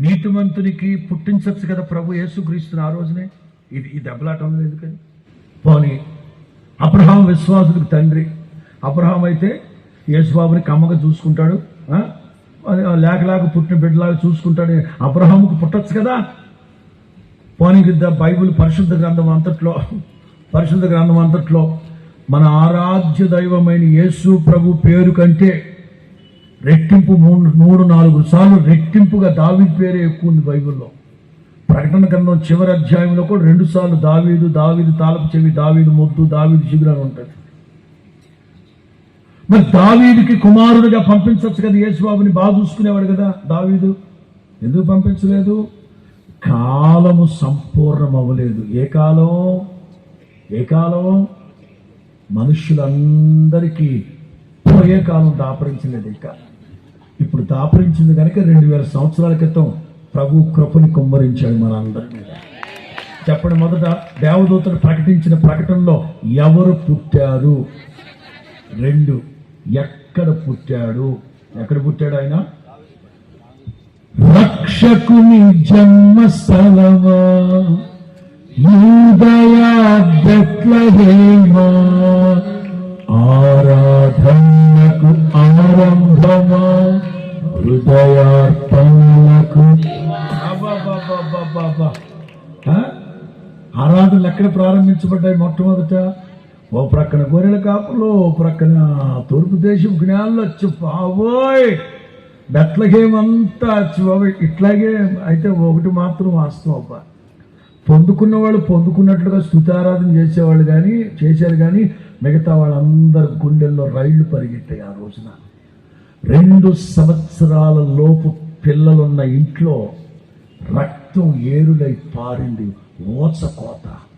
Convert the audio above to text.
నీతివంతునికి పుట్టించవచ్చు కదా ప్రభు యేసుక్రీస్తుని ఆ రోజునే? ఇది ఈ దెబ్బలాటం లేదు కానీ పోనీ అబ్రహాం విశ్వాసుడికి తండ్రి. అబ్రహాం అయితే యేసుబాబుని కమ్మగా చూసుకుంటాడు లేకలాగా పుట్టిన బిడ్డలాగా చూసుకుంటాడు. అబ్రహాముకు పుట్టచ్చు కదా? పోనీ గిద్ద బైబిల్ పరిశుద్ధ గ్రంథం అంతట్లో పరిశుద్ధ గ్రంథం అంతట్లో మన ఆరాధ్య దైవమైన యేసు ప్రభు పేరు కంటే రెట్టింపు మూడు మూడు నాలుగు సార్లు రెట్టింపుగా దావీదు పేరే ఎక్కువ ఉంది బైబిల్లో. ప్రకటన గ్రంథం చివరి అధ్యాయంలో కూడా రెండు సార్లు దావీదు దావీదు తాలపు చెవి దావీదు మొద్దు దావీదు శిబిరాలు ఉంటుంది మరి దావీదుకి కుమారుడిగా పంపించవచ్చు కదా యేసుబాబుని బాగా చూసుకునేవాడు కదా దావీదు. ఎందుకు పంపించలేదు? కాలము సంపూర్ణం అవ్వలేదు ఏ కాలం? ఏ కాలం? మనుషులందరికీ పోయే కాలం దాపరించలేదు కాలం. ఇప్పుడు దాపరించింది కనుక రెండు వేల సంవత్సరాల క్రితం ప్రభు కృపని కుమ్మరించాడు మనందరి మీద చెప్పండి మొదట దేవదూతలు ప్రకటించిన ప్రకటనలో ఎవరు పుట్టారు? రెండు ఎక్కడ పుట్టాడు? ఎక్కడ పుట్టాడు ఆయన? రక్షకుని జన్మ స్థలమా ఆరాధనకు ఆరాధనలు ఎక్కడ ప్రారంభించబడ్డాయి మొట్టమొదట. ఓ ప్రక్కన గొర్రెల కాపులో ఓ ప్రక్కన తూర్పు దేశం జ్ఞానంలో వచ్చి బాబోయ్ బెట్లకేమంతా బాబోయ్ ఇట్లాగే అయితే ఒకటి మాత్రం వాస్తవం అబ్బా. పొందుకున్న వాళ్ళు పొందుకున్నట్లుగా స్థుతారాధన చేసేవాళ్ళు కానీ చేశారు కానీ మిగతా వాళ్ళందరి గుండెల్లో రైళ్ళు పరిగెట్టాయి ఆ రోజున. రెండు సంవత్సరాల లోపు పిల్లలున్న ఇంట్లో రక్తం ఏరులై పారింది Nossa cota.